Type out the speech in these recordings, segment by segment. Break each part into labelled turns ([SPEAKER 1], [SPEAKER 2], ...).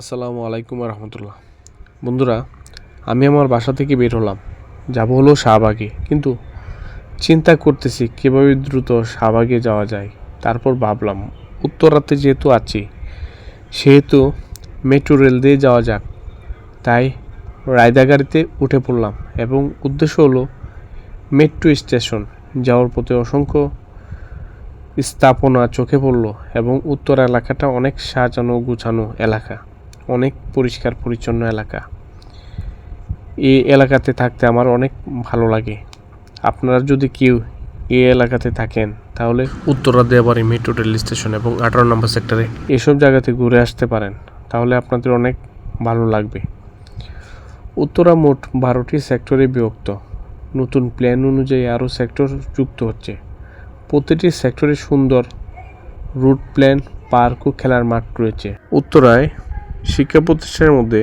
[SPEAKER 1] আসসালামু আলাইকুম রহমতুল্লাহ। বন্ধুরা, আমি আমার বাসা থেকে বের হলাম। যাব হলো শাহবাগে। কিন্তু চিন্তা করতেছি কীভাবে দ্রুত শাহবাগে যাওয়া যায়। তারপর ভাবলাম উত্তরাতে যেহেতু আছি, সেহেতু মেট্রো রেল দিয়ে যাওয়া যাক। তাই রায়দা গাড়িতে উঠে পড়লাম এবং উদ্দেশ্য হলো মেট্রো স্টেশন যাওয়ার পথে অসংখ্য স্থাপনা চোখে পড়ল এবং উত্তর এলাকাটা অনেক সাজানো গুছানো এলাকা। অনেক পরিষ্কার পরিচ্ছন্ন এলাকা। এই এলাকাতে থাকতে আমার অনেক ভালো লাগে। আপনারা যদি কেউ এই এলাকাতে থাকেন তাহলে Uttara Diabari metro rail station এবং আঠারো নম্বর সেক্টরে এসব জায়গাতে ঘুরে আসতে পারেন তাহলে আপনাদের অনেক ভালো লাগবে। উত্তরা মোট বারোটি সেক্টরে বিভক্ত। নতুন প্ল্যান অনুযায়ী আরও সেক্টর যুক্ত হচ্ছে। প্রতিটি সেক্টরে সুন্দর রুট প্ল্যান পার্ক ও খেলার মাঠ রয়েছে। উত্তরায় শিক্ষা প্রতিষ্ঠানের মধ্যে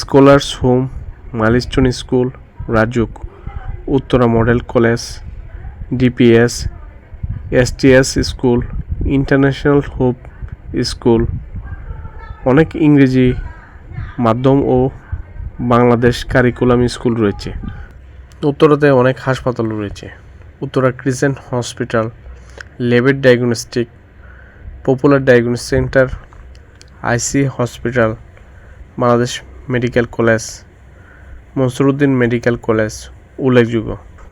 [SPEAKER 1] Scholars Home, Milestone School, Rajuk, Uttara Model College, DPS, STS School, International Hope School, অনেক ইংরেজি মাধ্যম ও বাংলাদেশ কারিকুলাম স্কুল রয়েছে। উত্তরাতে অনেক হাসপাতাল রয়েছে। Uttara crescent Hospital লেবেট Diagnostic, Popular Diagnostic Centre IC Hospital, Bangladesh Medical College, Monsuruddin Medical College, উল্লেখযোগ্য।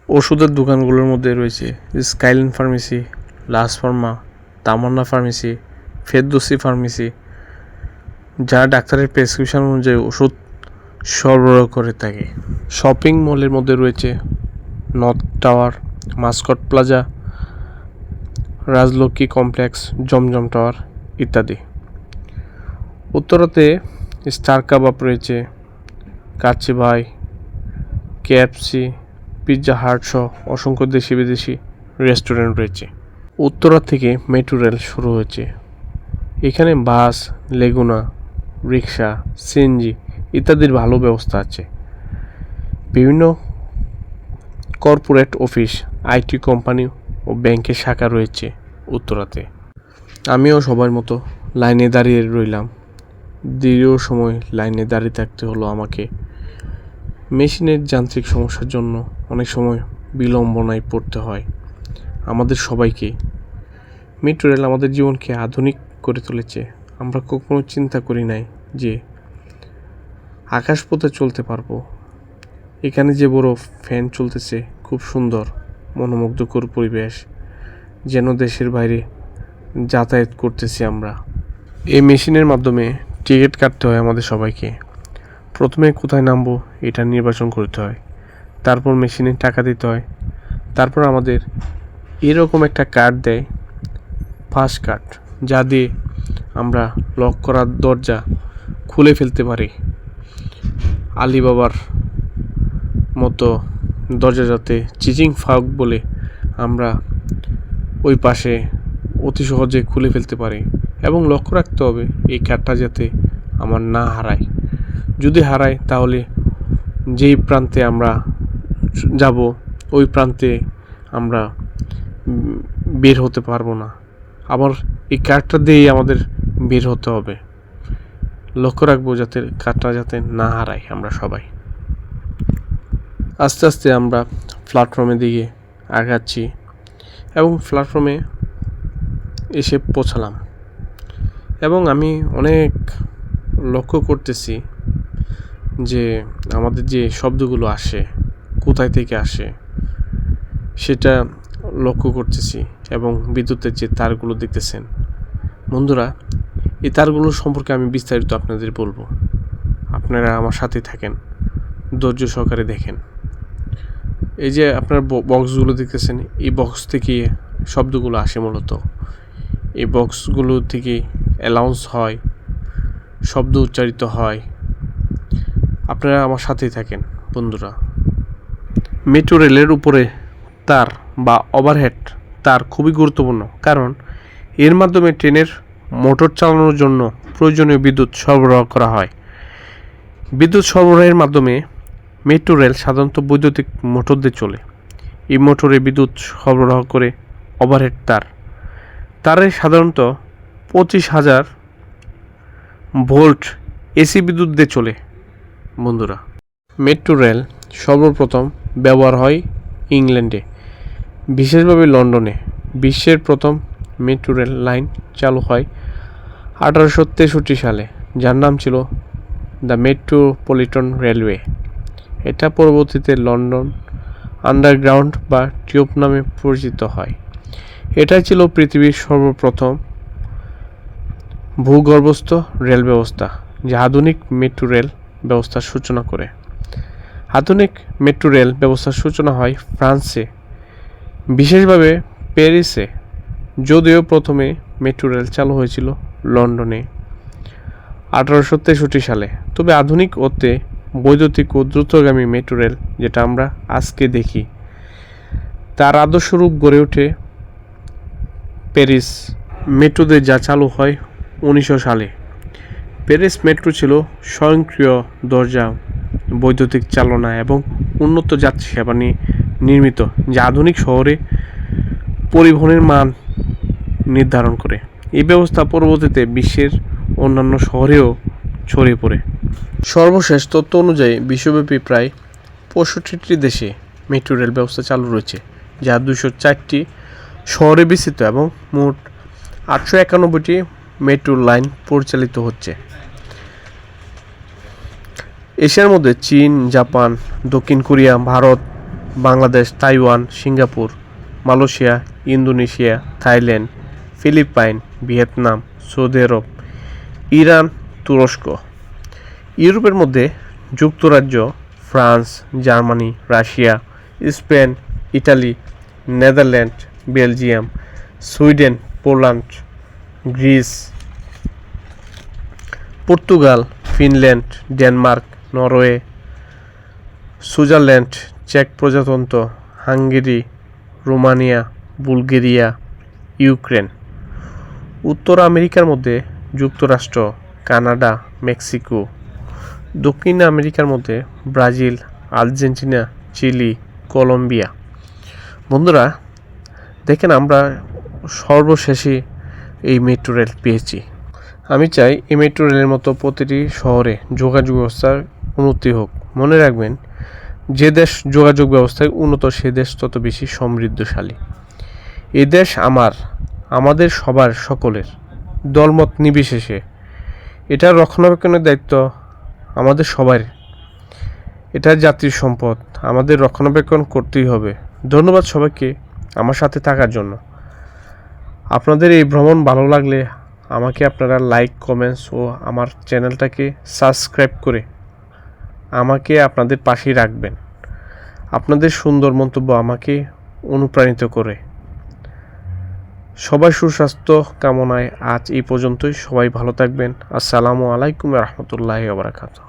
[SPEAKER 1] ওষুধের দোকানগুলোর মধ্যে রয়েছে Skyline Pharmacy, Lazz Pharma, Tamanna Pharmacy, Ferdousi Pharmacy, যারা ডাক্তারের প্রেসক্রিপশন অনুযায়ী ওষুধ সরবরাহ করে থাকে। শপিং মলের মধ্যে রয়েছে North Tower, Mascot Plaza, Rajlakshmi Complex, Zamzam Tower ইত্যাদি। উত্তরাতে স্টার কাবাব রয়েছে, কাচ্চি ভাই কেএফসি পিৎজা হাট সহ অসংখ্য দেশি বিদেশি রেস্টুরেন্ট রয়েছে। উত্তরা থেকে মেট্রো রেল শুরু হয়েছে। এখানে বাস, লেগুনা, রিক্সা, সিএনজি ইত্যাদির ভালো ব্যবস্থা আছে। বিভিন্ন কর্পোরেট অফিস আইটি কোম্পানি ও ব্যাংকের শাখা রয়েছে উত্তরাতে। আমিও সবার মতো লাইনে দাঁড়িয়ে রইলাম। দীর্ঘ সময় লাইনে দাঁড়িয়ে থাকতে হলো আমাকে। মেশিনের যান্ত্রিক সমস্যার জন্য অনেক সময় বিলম্বনায় পড়তে হয় আমাদের সবাইকে। মেট্রো রেল আমাদের জীবনকে আধুনিক করে তুলেছে। আমরা কখনো চিন্তা করি নাই যে আকাশপথে চলতে পারব। এখানে যে বড় ফ্যান চলতেছে, খুব সুন্দর, মনোমুগ্ধকর পরিবেশ যেন দেশের বাইরে যাতায়াত করতেছি আমরা। এই মেশিনের মাধ্যমে টিকিট কাটতে হয় আমাদের সবাইকে। প্রথমে কোথায় নামবো এটা নির্বাচন করতে হয়। তারপর মেশিনে টাকা দিতে হয়। তারপর আমাদের এরকম একটা কার্ড দেয় ফার্স্ট কার্ড, যা দিয়ে আমরা লক করার দরজা খুলে ফেলতে পারি। আলিবাবার মতো দরজা যাতে চিচিং ফাঁক বলে আমরা ওই পাশে অতি সহজে খুলে ফেলতে পারি। এবং লক্ষ্য রাখতে হবে, এই কার্ডটা যাতে আমার না হারায়। যদি হারায়, তাহলে যেই প্রান্তে আমরা যাব, ওই প্রান্তে আমরা বের হতে পারব না। আবার এই কার্ডটা দিয়েই আমাদের বের হতে হবে। লক্ষ্য রাখব যাতে কার্ডটা যাতে না হারাই আমরা সবাই। আস্তে আস্তে আমরা প্ল্যাটফর্মের দিকে আগাচ্ছি এবং প্ল্যাটফর্মে এসে পৌঁছালাম। এবং আমি অনেক লক্ষ্য করতেছি যে আমাদের যে শব্দগুলো আসে, কোথায় থেকে আসে, সেটা লক্ষ্য করতেছি এবং বিদ্যুতের যে তারগুলো দেখতেছেন। বন্ধুরা, এই তারগুলো সম্পর্কে আমি বিস্তারিত আপনাদের বলব। আপনারা আমার সাথে থাকেন, ধৈর্য সহকারে দেখেন। এই যে আপনার বক্সগুলো দেখতেছেন, এই বক্স থেকে শব্দগুলো আসে মূলত। এই বক্সগুলো থেকে অ্যালাউন্স হয়, শব্দ উচ্চারিত হয়। আপনারা আমার সাথেই থাকেন, বন্ধুরা। মেট্রো রেলের উপরে তার বা ওভারহেড তার খুবই গুরুত্বপূর্ণ, কারণ এর মাধ্যমে ট্রেনের মোটর চালানোর জন্য প্রয়োজনীয় বিদ্যুৎ সরবরাহ করা হয়। বিদ্যুৎ সরবরাহের মাধ্যমে মেট্রো রেল সাধারণত বৈদ্যুতিক মোটর দিয়ে চলে। এই মোটরে বিদ্যুৎ সরবরাহ করে ওভারহেড তার। তারে সাধারণত পঁচিশ হাজার ভোল্ট এসি বিদ্যুৎ দিয়ে চলে, বন্ধুরা। মেট্রো রেল সর্বপ্রথম ব্যবহার হয় ইংল্যান্ডে, বিশেষভাবে লন্ডনে। বিশ্বের প্রথম মেট্রো রেল লাইন চালু হয় আঠারোশো তেষট্টি সালে, যার নাম ছিল দ্য মেট্রোপলিটন রেলওয়ে। এটা পরবর্তীতে লন্ডন আন্ডারগ্রাউন্ড বা টিউব নামে পরিচিত হয়। এটা ছিল পৃথিবীর সর্বপ্রথম ভূগর্ভস্থ রেল ব্যবস্থা, যা আধুনিক মেট্রো রেল ব্যবস্থার সূচনা করে। আধুনিক মেট্রো রেল ব্যবস্থার সূচনা হয় ফ্রান্সে, বিশেষভাবে প্যারিসে, যদিও প্রথমে মেট্রো রেল চালু হয়েছিল লন্ডনে আঠারোশো তেষট্টি সালে। তবে আধুনিক ওতে বৈদ্যুতিক ও দ্রুতগামী মেট্রো রেল, যেটা আমরা আজকে দেখি, তার আদর্শরূপ গড়ে ওঠে প্যারিস। মেট্রোতে যা চালু হয় উনিশশো সালে। প্যারিস মেট্রো ছিল স্বয়ংক্রিয় দরজা, বৈদ্যুতিক চালনা এবং উন্নত যাত্রী সেবা নিয়ে নির্মিত, যা আধুনিক শহরে পরিবহনের মান নির্ধারণ করে। এই ব্যবস্থা পরবর্তীতে বিশ্বের অন্যান্য শহরেও ছড়িয়ে পড়ে। সর্বশেষ তথ্য অনুযায়ী বিশ্বব্যাপী প্রায় পঁয়ষট্টিটি দেশে মেট্রো রেল ব্যবস্থা চালু রয়েছে, যা দুশো চারটি শহরে বিস্তৃত এবং মোট আটশো একানব্বইটি মেট্রো লাইন পরিচালিত হচ্ছে। এশিয়ার মধ্যে চীন, জাপান, দক্ষিণ Korea, Bharat, Bangladesh, Taiwan, Singapore, Malaysia, Indonesia, Thailand, Philippine, Vietnam, Saudi Arab, Iran, তুরস্ক। ইউরোপের মধ্যে যুক্তরাজ্য, France, Germany, Russia, Spain Italy Netherland, Belgium, Sweden, Poland Greece, Portugal, Finland, Denmark, Norway, Switzerland, check প্রজাতন্ত্র, হাঙ্গেরি, রোমানিয়া, বুলগেরিয়া, ইউক্রেন। উত্তর আমেরিকার মধ্যে যুক্তরাষ্ট্র, Canada, Mexico. দক্ষিণ আমেরিকার মধ্যে ব্রাজিল, আর্জেন্টিনা, চিলি, কলম্বিয়া। বন্ধুরা, দেখেন আমরা সর্বশেষে এই মেট্রো রেল পেয়েছি। আমি চাই এই মেট্রো রেলের মতো প্রতিটি শহরে যোগাযোগ ব্যবস্থার উন্নতি হোক। মনে রাখবেন, যে দেশ যোগাযোগ ব্যবস্থায় উন্নত, সে দেশ তত বেশি সমৃদ্ধশালী। এ দেশ আমার, আমাদের সবার সকলের। দলমত নির্বিশেষে। এটার রক্ষণাবেক্ষণের দায়িত্ব আমাদের সবার এটা জাতির সম্পদ। আমাদের রক্ষণাবেক্ষণ করতেই হবে। ধন্যবাদ সবাইকে আমার সাথে থাকার জন্য। আপনাদের এই ভ্রমণ ভালো লাগলে আমাকে আপনারা লাইক, কমেন্টস ও আমার চ্যানেলটাকে সাবস্ক্রাইব করে আমাকে আপনাদের পাশেই রাখবেন। আপনাদের সুন্দর মন্তব্য আমাকে অনুপ্রাণিত করে। সবাই সুস্বাস্থ্য কামনায় আজ এই পর্যন্তই। সবাই ভালো থাকবেন। আসসালামু আলাইকুম রহমতুল্লাহ বারাকাতু